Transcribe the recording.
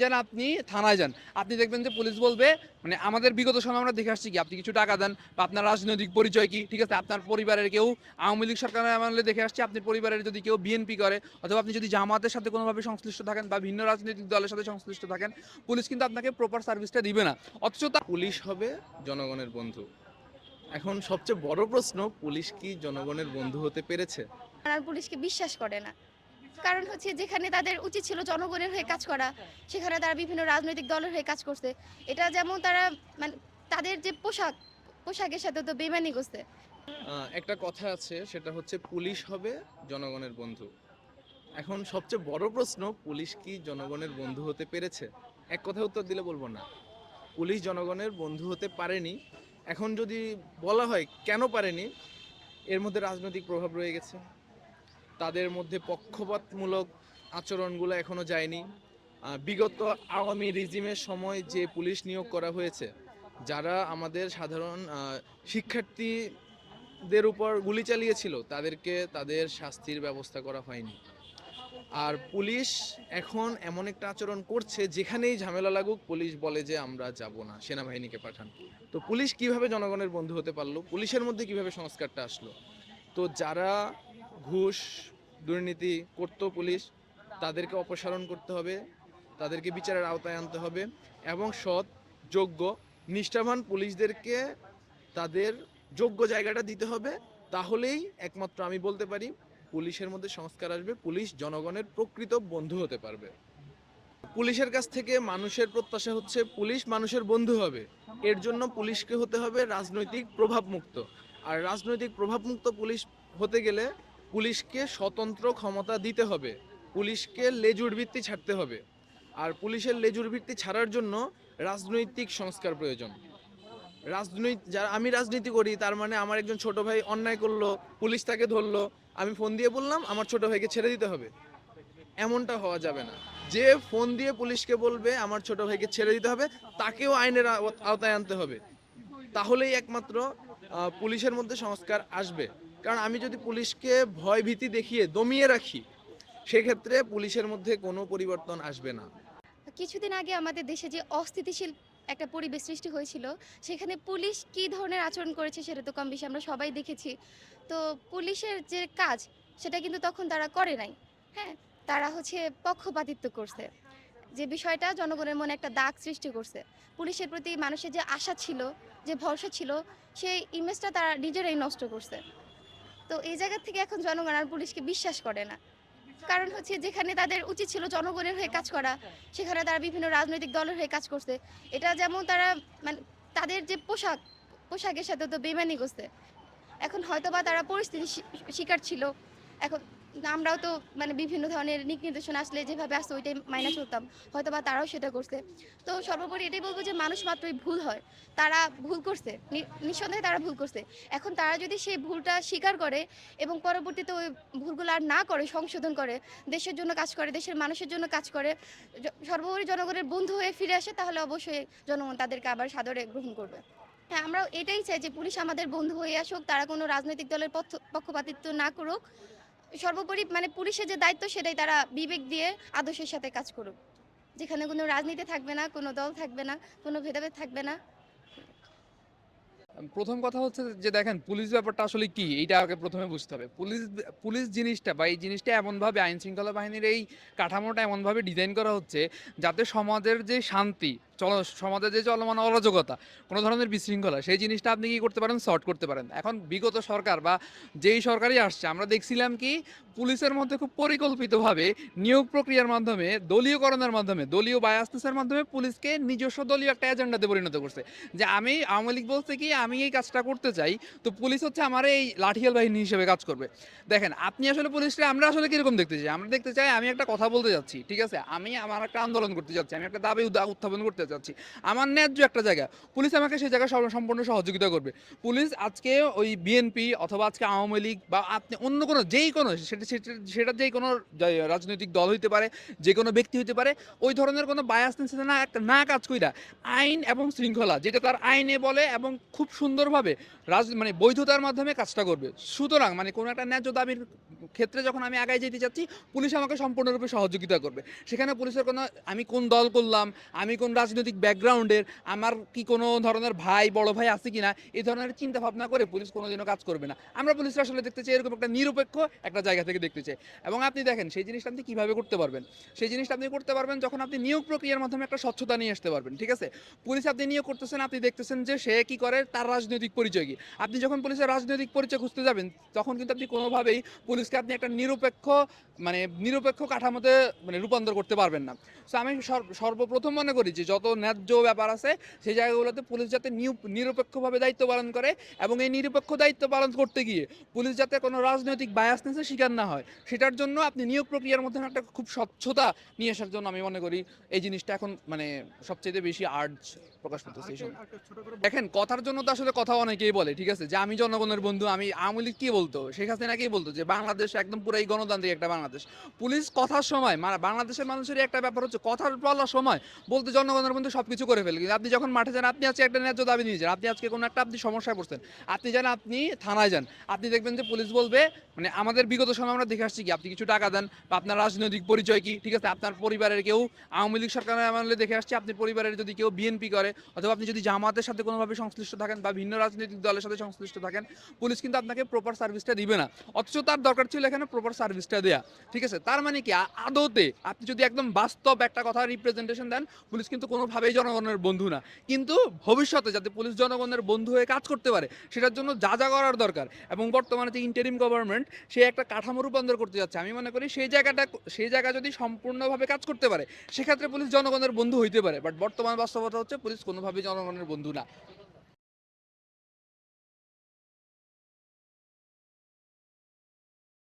যান আপনি থানায় যান। আপনি দেখবেন যে পুলিশ বলবে মানে আমাদের বিগত সময় আমরা দেখে আসছি কি আপনি কিছু টাকা দেন বা আপনার রাজনৈতিক পরিচয় কি ঠিক আছে? আপনার পরিবারের কেউ আওয়ামী লীগ সরকারের আমলে দেখে আসছি আপনার পরিবারের যদি কেউ বিএনপি করে অথবা আপনি যদি জামাতের সাথে কোনোভাবে সংশ্লিষ্ট থাকেন বা ভিন্ন রাজনৈতিক দলের সাথে সংশ্লিষ্ট থাকেন পুলিশ কিন্তু আপনাকে প্রপার সার্ভিসটা দিবে না। অথচ তা পুলিশ হবে জনগণের বন্ধু। এখন সবচেয়ে বড় প্রশ্ন পুলিশ কি জনগণের বন্ধু হতে পেরেছে? পুলিশকে বিশ্বাস করে না? কারণ হচ্ছে যেখানে তাদের উচিত ছিল জনগণের হয়ে কাজ করা, সেখানে তারা বিভিন্ন রাজনৈতিক দলের হয়ে কাজ করছে। এটা যেমন তারা মানে তাদের যে পোশাক, পোশাকের সাথে তো বেমানি করছে। একটা কথা আছে, সেটা হচ্ছে পুলিশ হবে জনগণের বন্ধু। এখন সবচেয়ে বড় প্রশ্ন, পুলিশ কি জনগণের বন্ধু হতে পেরেছে? এক কথা উত্তর দিলে বলব না। পুলিশ জনগণের বন্ধু হতে পারেনি। এখন যদি বলা হয় কেন পারেনি, এর মধ্যে রাজনৈতিক প্রভাব রয়ে গেছে। তাদের মধ্যে পক্ষপাতমূলক আচরণগুলো এখনও যায়নি। বিগত আওয়ামী রিজিমের সময় যে পুলিশ নিয়োগ করা হয়েছে, যারা আমাদের সাধারণ শিক্ষার্থীদের উপর গুলি চালিয়েছিল, তাদেরকে তাদের শাস্তির ব্যবস্থা করা হয়নি। আর পুলিশ এখন এমন একটা আচরণ করছে, যেখানেই ঝামেলা লাগুক, পুলিশ বলে যে আমরা যাব না, সেনাবাহিনীকে পাঠান। তো পুলিশ কীভাবে জনগণের বন্ধু হতে পারল? পুলিশের মধ্যে কীভাবে সংস্কারটা আসলো? তো যারা ঘুষ দুর্নীতি করতো পুলিশ, তাদেরকে অপসারণ করতে হবে, তাদেরকে বিচারের আওতায় আনতে হবে এবং সৎ, যোগ্য, নিষ্ঠাবান পুলিশদেরকে তাদের যোগ্য জায়গাটা দিতে হবে। তাহলেই একমাত্র আমি বলতে পারি, পুলিশের মধ্যে সংস্কার আসবে, পুলিশ জনগণের প্রকৃত বন্ধু হতে পারবে। পুলিশের কাছ থেকে মানুষের প্রত্যাশা হচ্ছে পুলিশ মানুষের বন্ধু হবে। এর জন্য পুলিশকে হতে হবে রাজনৈতিক প্রভাবমুক্ত। আর রাজনৈতিক প্রভাবমুক্ত পুলিশ হতে গেলে পুলিশকে স্বতন্ত্র ক্ষমতা দিতে হবে। পুলিশকে লেজুর ভিত্তি ছাড়তে হবে। আর পুলিশের লেজুর ভিত্তি ছাড়ার জন্য রাজনৈতিক সংস্কার প্রয়োজন। রাজনৈতিক যারা আমি রাজনীতি করি, তার মানে আমার একজন ছোট ভাই অন্যায় করল, পুলিশ তাকে ধরলো, আমি ফোন দিয়ে বললাম, আমার ছোট ভাইকে ছেড়ে দিতে হবে। এমনটা হওয়া যাবে না। যে ফোন দিয়ে পুলিশকে বলবে, আমার ছোট ভাইকে ছেড়ে দিতে হবে, তাকেও আইনের আওতায় আনতে হবে। তাহলেই একমাত্র পুলিশের মধ্যে সংস্কার আসবে। কারণ আমি যদি পুলিশকে ভয় ভীতি দেখিয়ে দমিয়ে রাখি, সেক্ষেত্রে পুলিশের মধ্যে কোনো পরিবর্তন আসবে না। কিছুদিন আগে আমাদের দেশে যে অস্থিতিশীল একটা পরিবেশ সৃষ্টি হয়েছিল, সেখানে পুলিশ কী ধরনের আচরণ করেছে সেটা তো কম বেশি আমরা সবাই দেখেছি। তো পুলিশের যে কাজ, সেটা কিন্তু তখন তারা করে নাই। হ্যাঁ তারা হচ্ছে পক্ষপাতিত্ব করছে। যে বিষয়টা জনগণের মনে একটা দাগ সৃষ্টি করছে। পুলিশের প্রতি মানুষের যে আশা ছিল, যে ভরসা ছিল, সেই ইমেজটা তারা নিজেরাই নষ্ট করছে। তো এই জায়গা থেকে এখন জনগণ আর পুলিশকে বিশ্বাস করে না। কারণ হচ্ছে যেখানে তাদের উচিত ছিল জনগণের হয়ে কাজ করা, সেখানে তারা বিভিন্ন রাজনৈতিক দলের হয়ে কাজ করছে। এটা যেমন তারা মানে তাদের যে পোশাক, পোশাকের সাথে তো বেমানি করছে। এখন হয়তোবা তারা পরিস্থিতি শিকার ছিল। এখন আমরাও তো মানে বিভিন্ন ধরনের নিক নির্দেশনা আসলে যেভাবে আসছে ওইটাই মাইনা চলতাম হয়তোবা তারাও সেটা করছে। তো সর্বোপরি এটাই বলব যে মানুষ মাত্রই ভুল হয়। তারা ভুল করছে। নিঃসন্দেহে তারা ভুল করছে। এখন তারা যদি সেই ভুলটা স্বীকার করে এবং পরবর্তীতে ওই ভুলগুলো আর না করে, সংশোধন করে, দেশের জন্য কাজ করে, দেশের মানুষের জন্য কাজ করে সর্বোপরি জনগণের বন্ধু হয়ে ফিরে আসে, তাহলে অবশ্যই জনগণ তাদেরকে আবার সাদরে গ্রহণ করবে। হ্যাঁ আমরা এটাই চাই যে পুলিশ আমাদের বন্ধু হয়ে আসুক, তারা কোনো রাজনৈতিক দলের পক্ষ- পক্ষপাতিত্ব না করুক। সর্বোপরি মানে পুলিশের যে দায়িত্ব সেটাই তারা বিবেক দিয়ে আদর্শের সাথে কাজ করুক। যেখানে কোনো রাজনীতি থাকবে না, কোনো দল থাকবে না, কোনো ভেদাভেদ থাকবে না। প্রথম কথা হচ্ছে যে দেখেন, পুলিশ ব্যাপারটা আসলে কি? এইটা আগে প্রথমে বুঝতে হবে। পুলিশ পুলিশ জিনিসটা বা এই জিনিসটা এমনভাবে আইন শৃঙ্খলা বাহিনীর এই কাঠামোটা এমনভাবে ডিজাইন করা হচ্ছে যাতে সমাজের যে শান্তি চল, সমাজে যে চলমান অরাজকতা, কোনো ধরনের বিশৃঙ্খলা, সেই জিনিসটা আপনি কি করতে পারেন? সর্ট করতে পারেন। এখন বিগত সরকার বা যেই সরকারই আসছে, আমরা দেখছিলাম কি, পুলিশের মধ্যে খুব পরিকল্পিতভাবে নিয়োগ প্রক্রিয়ার মাধ্যমে, দলীয়করণের মাধ্যমে, দলীয় বায়াসনেসের মাধ্যমে পুলিশকে নিজস্ব দলীয় একটা এজেন্ডাতে পরিণত করছে। যে আমি আওয়ামী লীগ বলছে কি, আমি এই কাজটা করতে চাই, তো পুলিশ হচ্ছে আমার এই লাঠিয়াল বাহিনী হিসেবে কাজ করবে। দেখেন, আপনি আসলে পুলিশকে, আমরা আসলে কীরকম দেখতে চাই? আমরা দেখতে চাই, আমি একটা কথা বলতে যাচ্ছি, ঠিক আছে? আমি আমার একটা আন্দোলন করতে যাচ্ছি, আমি একটা দাবি উত্থাপন করতে চাই চাচ্ছি আমার ন্যায্য একটা জায়গা। পুলিশ আমাকে সেই জায়গায় সম্পূর্ণ সহযোগিতা করবে। পুলিশ আজকে ওই বিএনপি অথবা আজকে আওয়ামী লীগ বা আপনি অন্য কোনো যেই কোনো সেটা সেটা- যেই কোনো রাজনৈতিক দল হইতে পারে, যে কোনো ব্যক্তি হইতে পারে, ওই ধরনের কোনো বায়াসনেস না না কাজ কইরা আইন এবং শৃঙ্খলা, যেটা তার আইনে বলে এবং খুব সুন্দরভাবে রাজ মানে বৈধতার মাধ্যমে কাজটা করবে। সুতরাং মানে কোনো একটা ন্যায্য দাবির ক্ষেত্রে যখন আমি আগায় যেতে চাচ্ছি পুলিশ আমাকে সম্পূর্ণরূপে সহযোগিতা করবে। সেখানে পুলিশের কোনো, আমি কোন দল করলাম, আমি কোন রাজনৈতিক ব্যাকগ্রাউন্ডের আমার কি কোনো ধরনের ভাই, বড় ভাই আছে কিনা, এই ধরনের চিন্তা ভাবনা করে পুলিশ কোনোদিনও কাজ করবে না। আমরা পুলিশ আসলে দেখতে চাই এরকম একটা নিরপেক্ষ একটা জায়গা থেকে দেখতে চাই। এবং আপনি দেখেন, সেই জিনিসটা আপনি কীভাবে করতে পারবেন? সেই জিনিসটা আপনি করতে পারবেন যখন আপনি নিয়োগ প্রক্রিয়ার মাধ্যমে একটা স্বচ্ছতা নিয়ে আসতে পারবেন, ঠিক আছে? পুলিশ আপনি নিয়োগ করতেছেন, আপনি দেখতেছেন যে সে কি করে? তার রাজনৈতিক পরিচয় কি? আপনি যখন পুলিশের রাজনৈতিক পরিচয় খুঁজতে যাবেন, তখন কিন্তু আপনি কোনোভাবেই পুলিশকে আপনি একটা নিরপেক্ষ মানে নিরপেক্ষ কাঠামোতে মানে রূপান্তর করতে পারবেন না। সো আমি সর- সর্বপ্রথম মনে করি যে যত ন্যায্য ব্যাপার আছে সেই জায়গাগুলোতে পুলিশ যাতে নিরপেক্ষভাবে দায়িত্ব পালন করে এবং এই নিরপেক্ষ দায়িত্ব পালন করতে গিয়ে পুলিশ যাতে কোনো রাজনৈতিক বায়াসনেসের শিকার না হয়। সেটার জন্য আপনি নিয়োগ প্রক্রিয়ার মধ্যে একটা খুব স্বচ্ছতা নিয়ে আসার জন্য আমি মনে করি এই জিনিসটা এখন মানে সবচেয়ে বেশি আর্জ প্রকাশ করতেছে এই দেখেন কথার জন্য তো আসলে কথা অনেকেই বলে ঠিক আছে? যে আমি জনগণের বন্ধু আমি আওয়ামী লীগ কি বলতো? শেখ হাসিনা কি বলতো? যে বাংলাদেশ একদম পুরাই গণতান্ত্রিক একটা বাংলাদেশ। পুলিশ কথার সময় মানে বাংলাদেশের মানুষের একটা ব্যাপার হচ্ছে কথার বলার সময় বলতে জনগণের বন্ধু সবকিছু করে ফেলে। কিন্তু আপনি যখন মাঠে যান, আপনি আজকে একটা ন্যায্য দাবি নিয়ে যান। আপনি আজকে কোনো একটা আপনি সমস্যায় পড়ছেন। আপনি যান, আপনি থানায় যান। আপনি দেখবেন যে পুলিশ বলবে মানে আমাদের বিগত সময় আমরা দেখে আসছি কি, আপনি কিছু টাকা দেন, বা আপনার রাজনৈতিক পরিচয় কি, ঠিক আছে? আপনার পরিবারের কেউ, আওয়ামী লীগ সরকারের আমলে দেখে আসছি আপনার পরিবারের যদি কেউ বিএনপি করে, অথবা আপনি যদি জামাতের সাথে কোনোভাবে সংশ্লিষ্ট থাকেন, বা ভিন্ন রাজনৈতিক দলের সাথে সংশ্লিষ্ট থাকেন, পুলিশ কিন্তু আপনাকে প্রপার সার্ভিসটা দিবে না। অথচ তার দরকার ছিল এখানে প্রপার সার্ভিসটা দেয়া, ঠিক আছে? তার মানে কি আদতে আপনি যদি একদম বাস্তব একটা কথা রিপ্রেজেন্টেশন দেন, পুলিশ কিন্তু কোনোভাবেই জনগণের বন্ধু না। কিন্তু ভবিষ্যতে যাতে পুলিশ জনগণের বন্ধু হয়ে কাজ করতে পারে, সেটার জন্য যা যা করার দরকার। এবং বর্তমানে যে ইন্টারিম গভর্নমেন্ট সে একটা কাঠামো রূপান্তর করতে যাচ্ছে। আমি মনে করি সেই জায়গাটা, সেই জায়গা যদি সম্পূর্ণভাবে কাজ করতে পারে, সেক্ষেত্রে পুলিশ জনগণের বন্ধু হইতে পারে। বাট বর্তমান বাস্তবতা হচ্ছে পুলিশ কোনোভাবেই জনগণের বন্ধু না।